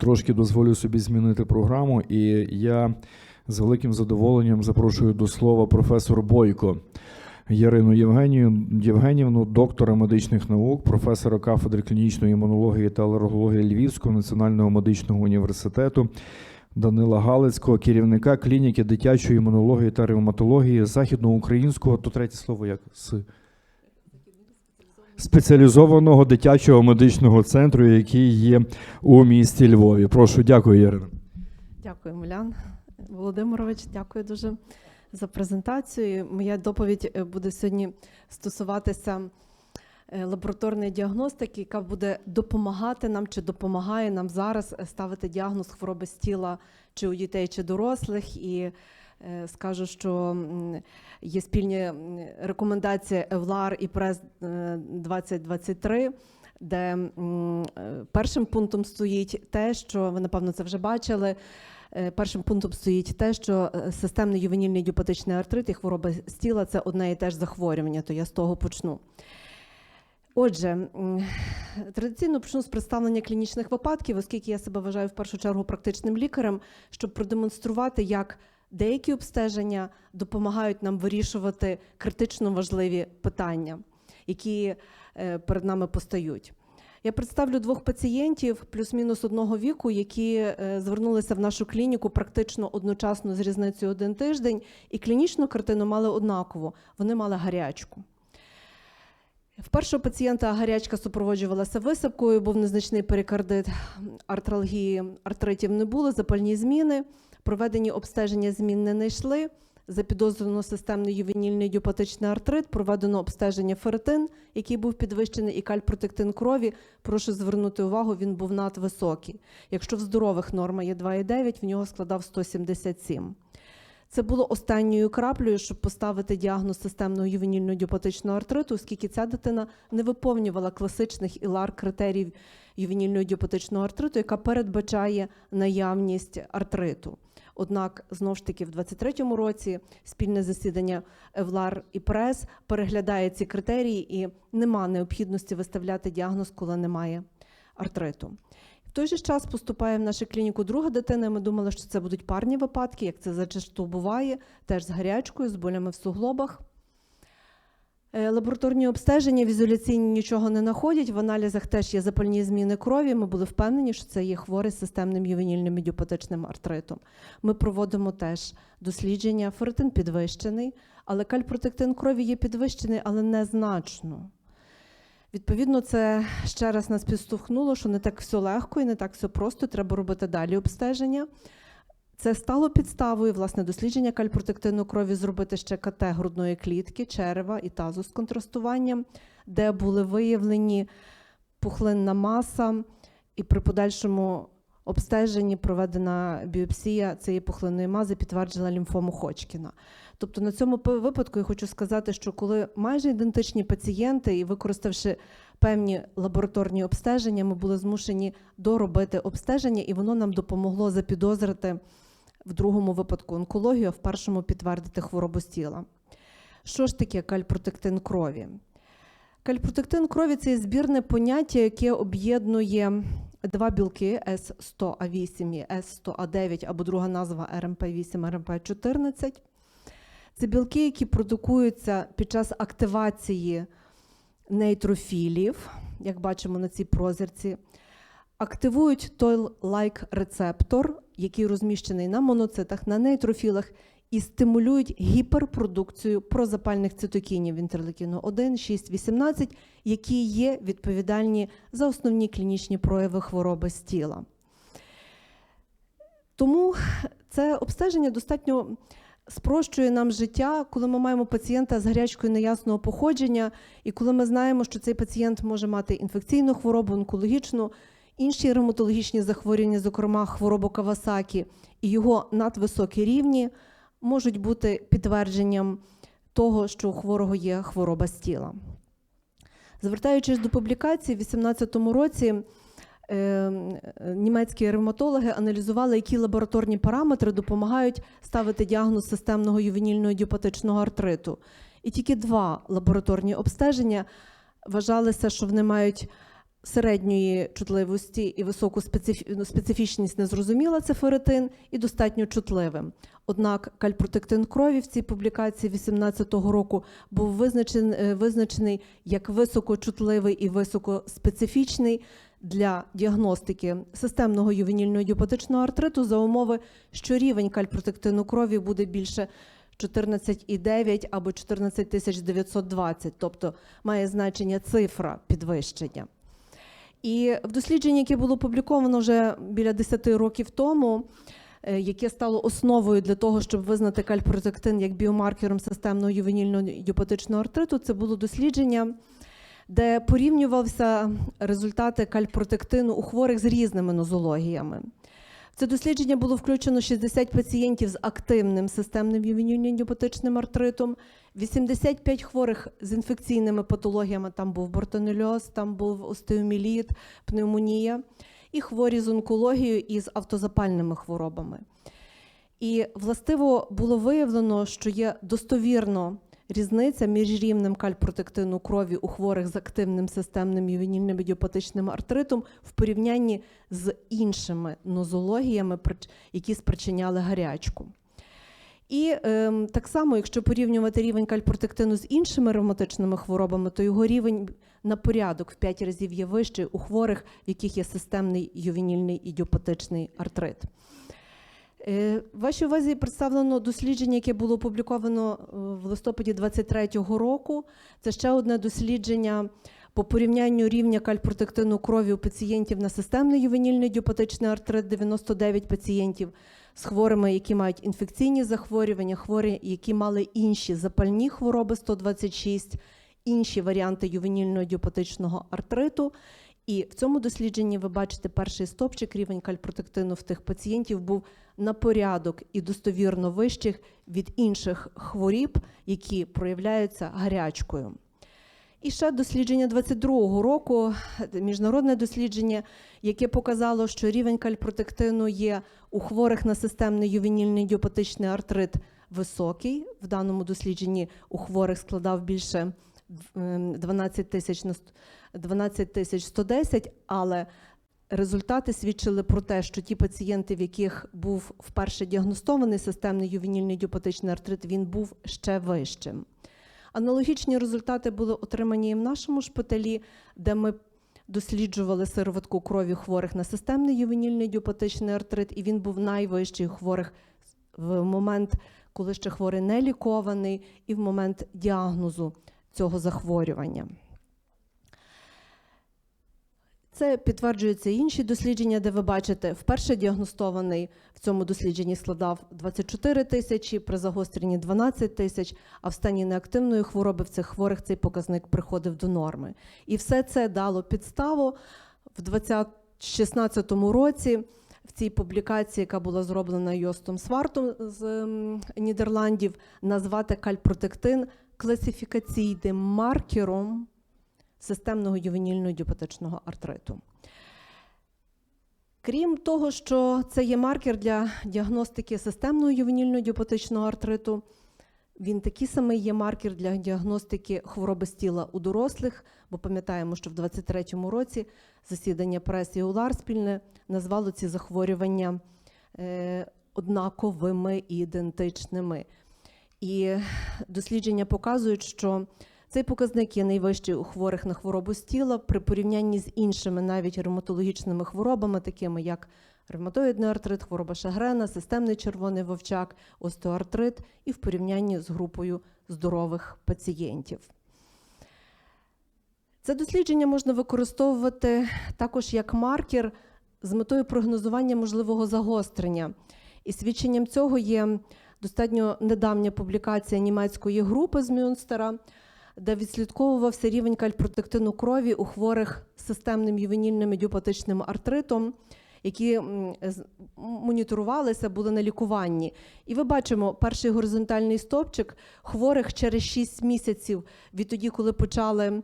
трошки дозволю собі змінити програму, і я з великим задоволенням запрошую до слова професор Бойко Ярину Євгенію Євгенівну, доктора медичних наук, професора кафедри клінічної імунології та алергології Львівського національного медичного університету. Данила Галицького, керівника клініки дитячої імунології та ревматології західноукраїнського, то третє слово як з спеціалізованого дитячого медичного центру, який є у місті Львові. Прошу, дякую, Ярина. Дякую, Милян Володимирович. Дякую дуже за презентацію. Моя доповідь е, буде сьогодні стосуватися е, лабораторної діагностики, яка буде допомагати нам чи допомагає нам зараз ставити діагноз хвороби з тіла чи у дітей, чи дорослих. І скажу, що є спільні рекомендації ЕВЛАР і ПРЕС е, 2023, де е, першим пунктом стоїть те, що ви напевно це вже бачили. Е, Першим пунктом стоїть те, що е, системний ювенільний ідіопатичний артрит і хвороба з тіла це одне і те ж захворювання, то я з того почну. Отже, традиційно почну з представлення клінічних випадків, оскільки я себе вважаю в першу чергу практичним лікарем, щоб продемонструвати, як деякі обстеження допомагають нам вирішувати критично важливі питання, які е, перед нами постають. Я представлю двох пацієнтів плюс-мінус одного віку, які е, звернулися в нашу клініку практично одночасно з різницею один тиждень, і клінічну картину мали однаково. Вони мали гарячку. В першого пацієнта гарячка супроводжувалася висипкою, був незначний перикардит, артралгії, артритів не було, запальні зміни. Проведені обстеження змін не знайшли. Запідозрено системний ювенільний ідіопатичний артрит, проведено обстеження ферритин, який був підвищений, і кальпротектин крові. Прошу звернути увагу, він був надвисокий. Якщо в здорових норма є 2,9, в нього складав 177. Це було останньою краплею, щоб поставити діагноз системного ювенільного ідіопатичного артриту, оскільки ця дитина не виповнювала класичних ілар критеріїв ювенільного ідіопатичного артриту, яка передбачає наявність артриту. Однак, знову ж таки, в 23-му році спільне засідання ЕВЛАР і ПРЕС переглядає ці критерії і нема необхідності виставляти діагноз, коли немає артриту. В той же час поступає в нашу клініку друга дитина. Ми думали, що це будуть парні випадки, як це зачасту буває, теж з гарячкою, з болями в суглобах. Е, Лабораторні обстеження візуляційні нічого не знаходять. В аналізах теж є запальні зміни крові. Ми були впевнені, що це є хворий з системним ювенільним ідіопатичним артритом. Ми проводимо теж дослідження. Ферритин підвищений, але кальпротектин крові є підвищений, але незначно. Відповідно, це ще раз нас підштовхнуло, що не так все легко і не так все просто. Треба робити далі обстеження. Це стало підставою власне дослідження кальпротектину крові зробити ще КТ грудної клітки, черева і тазу з контрастуванням, де були виявлені пухлинна маса, і при подальшому обстеженні проведена біопсія цієї пухлинної мази підтверджила лімфому Ходжкіна. Тобто на цьому випадку я хочу сказати, що коли майже ідентичні пацієнти, і використавши певні лабораторні обстеження, ми були змушені доробити обстеження, і воно нам допомогло запідозрити в другому випадку онкологію, а в першому підтвердити хворобу з тіла. Що ж таке кальпротектин крові? Кальпротектин крові це збірне поняття, яке об'єднує два білки С100А8 і С100А9, або друга назва РМП8, РМП14. Це білки, які продукуються під час активації нейтрофілів, як бачимо на цій прозірці, активують той like рецептор, який розміщений на моноцитах, на нейтрофілах, і стимулюють гіперпродукцію прозапальних цитокінів інтерлейкіну 1, 6, 18, які є відповідальні за основні клінічні прояви хвороби з тіла. Тому це обстеження достатньо спрощує нам життя, коли ми маємо пацієнта з гарячкою неясного походження, і коли ми знаємо, що цей пацієнт може мати інфекційну хворобу, онкологічну, інші ревматологічні захворювання, зокрема хворобу Кавасакі, і його надвисокі рівні можуть бути підтвердженням того, що у хворого є хвороба з тіла. Звертаючись до публікації, в 2018 році е, німецькі ревматологи аналізували, які лабораторні параметри допомагають ставити діагноз системного ювенільного ідіопатичного артриту. І тільки два лабораторні обстеження вважалися, що вони мають середньої чутливості і високу ну, специфічність не зрозуміла це ферритин і достатньо чутливим. Однак кальпротектин крові в цій публікації 2018 року був визначен, е, визначений як високочутливий і високоспецифічний для діагностики системного ювенільного ідіопатичного артриту за умови, що рівень кальпротектину крові буде більше 14,9 або 14920, тобто має значення цифра підвищення. І в дослідженні, яке було опубліковано вже біля 10 років тому, е, яке стало основою для того, щоб визнати кальпротектин як біомаркером системного ювенільного юпатичного артриту, це було дослідження, де порівнювався результати кальпротектину у хворих з різними нозологіями. Це дослідження було включено 60 пацієнтів з активним системним ювенільним ідіопатичним артритом, 85 хворих з інфекційними патологіями, там був бортонельоз, там був остеоміліт, пневмонія, і хворі з онкологією і з автозапальними хворобами. І властиво було виявлено, що є достовірно різниця між рівнем кальпротектину крові у хворих з активним системним ювенільним ідіопатичним артритом в порівнянні з іншими нозологіями, які спричиняли гарячку. І ем, так само, якщо порівнювати рівень кальпротектину з іншими ревматичними хворобами, то його рівень на порядок в 5 разів є вищий у хворих, в яких є системний ювенільний ідіопатичний артрит. Е, Вашій увазі представлено дослідження, яке було опубліковано е, в листопаді 2023 року. Це ще одне дослідження по порівнянню рівня кальпротектину крові у пацієнтів на системний ювенільний ідіопатичний артрит 99 пацієнтів з хворими, які мають інфекційні захворювання, хворі, які мали інші запальні хвороби 126, інші варіанти ювенільного ідіопатичного артриту. І в цьому дослідженні ви бачите перший стопчик, рівень кальпротектину в тих пацієнтів був на порядок і достовірно вищих від інших хворіб, які проявляються гарячкою. І ще дослідження 22-го року, міжнародне дослідження, яке показало, що рівень кальпротектину є у хворих на системний ювенільний ідіопатичний артрит високий. В даному дослідженні у хворих складав більше ем, 12 тисяч на 12 тисяч 110, але результати свідчили про те, що ті пацієнти, в яких був вперше діагностований системний ювенільний ідіопатичний артрит, він був ще вищим. Аналогічні результати були отримані і в нашому шпиталі, де ми досліджували сироватку крові хворих на системний ювенільний ідіопатичний артрит, і він був найвищий у хворих в момент, коли ще хворий не лікований, і в момент діагнозу цього захворювання. Це підтверджуються інші дослідження, де ви бачите, вперше діагностований в цьому дослідженні складав 24 тисячі, при загостренні 12 тисяч, а в стані неактивної хвороби в цих хворих цей показник приходив до норми. І все це дало підставу в 2016 році. В цій публікації, яка була зроблена Йостом Свартом з ем, Нідерландів, назвати кальпротектин класифікаційним маркером системного ювенільного ідіопатичного артриту. Крім того, що це є маркер для діагностики системного ювенільного ідіопатичного артриту, він такий самий є маркер для діагностики хвороби з тіла у дорослих, бо пам'ятаємо, що в 23-му році засідання прес і УЛАР спільне назвало ці захворювання е, однаковими і ідентичними. І дослідження показують, що цей показник є найвищий у хворих на хворобу з тіла при порівнянні з іншими навіть ревматологічними хворобами, такими як ревматоїдний артрит, хвороба Шагрена, системний червоний вовчак, остеоартрит, і в порівнянні з групою здорових пацієнтів. Це дослідження можна використовувати також як маркер з метою прогнозування можливого загострення. І свідченням цього є достатньо недавня публікація німецької групи з Мюнстера, де відслідковувався рівень кальпротектину крові у хворих з системним ювенільним ідіопатичним артритом, які моніторувалися, були на лікуванні. І ви бачимо перший горизонтальний стовпчик хворих через 6 місяців від тоді, коли почали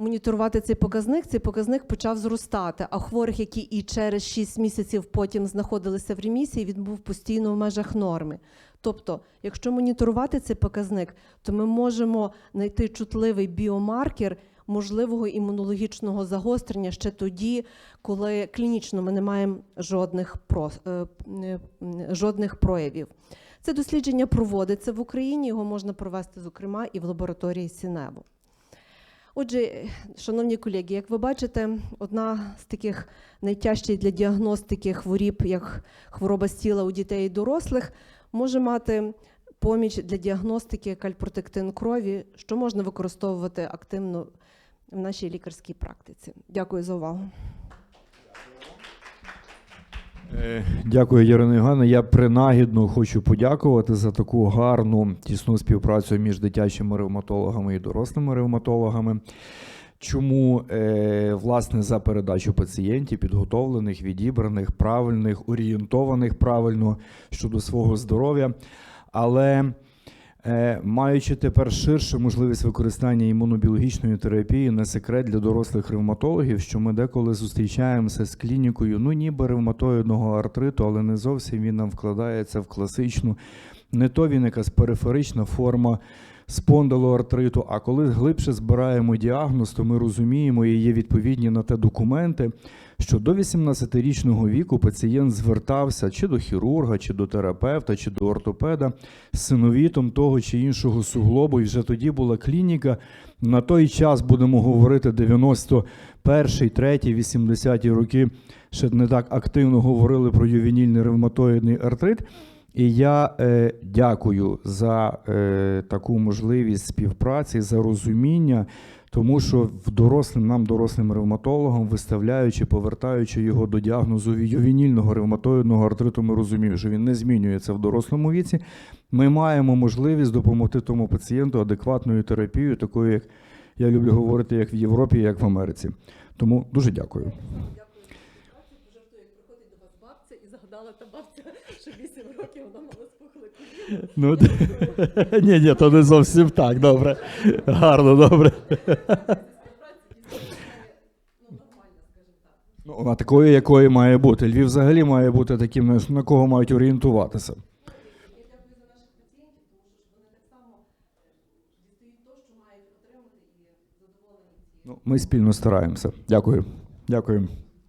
моніторувати цей показник, цей показник почав зростати. А хворих, які і через 6 місяців потім знаходилися в ремісії, він був постійно в межах норми. Тобто, якщо моніторувати цей показник, то ми можемо знайти чутливий біомаркер можливого імунологічного загострення ще тоді, коли клінічно ми не маємо жодних, про, е, е, жодних проявів. Це дослідження проводиться в Україні, його можна провести, зокрема, і в лабораторії Сінево. Отже, шановні колеги, як ви бачите, одна з таких найтяжчих для діагностики хворіб, як хвороба стіла у дітей і дорослих, може мати поміч для діагностики кальпротектин крові, що можна використовувати активно в нашій лікарській практиці. Дякую за увагу. Е, Дякую, Ярина Євгена. Я принагідно хочу подякувати за таку гарну тісну співпрацю між дитячими ревматологами і дорослими ревматологами. Чому е, власне за передачу пацієнтів, підготовлених, відібраних, правильних, орієнтованих правильно щодо свого здоров'я. Але маючи тепер ширшу можливість використання імунобіологічної терапії, не секрет для дорослих ревматологів, що ми деколи зустрічаємося з клінікою, ну ніби ревматоїдного артриту, але не зовсім він нам вкладається в класичну, не то він якась периферична форма спондилоартриту. А коли глибше збираємо діагноз, то ми розуміємо і є відповідні на те документи, що до 18-річного віку пацієнт звертався чи до хірурга, чи до терапевта, чи до ортопеда синовітом того чи іншого суглобу. І вже тоді була клініка. На той час будемо говорити 91-й, 3-й, 80-ті роки. Ще не так активно говорили про ювенільний ревматоїдний артрит. І я е, дякую за е, таку можливість співпраці, за розуміння, тому що в дорослим нам, дорослим ревматологам, виставляючи, повертаючи його до діагнозу ювенільного ревматоїдного артриту, ми розуміємо, що він не змінюється в дорослому віці. Ми маємо можливість допомогти тому пацієнту адекватною терапією, такою, як я люблю говорити, як в Європі, як в Америці. Тому дуже дякую. Пожартую, як приходить до вас бабця і загадала та бабця, що 8 років вона спухли Ну, ні, ні, то не зовсім так. Добре. Гарно, добре. Ну, вона такою, якою має бути. Львів взагалі має бути таким, на- кого мають орієнтуватися. Ну, ми спільно стараємося. Дякую. Дякую.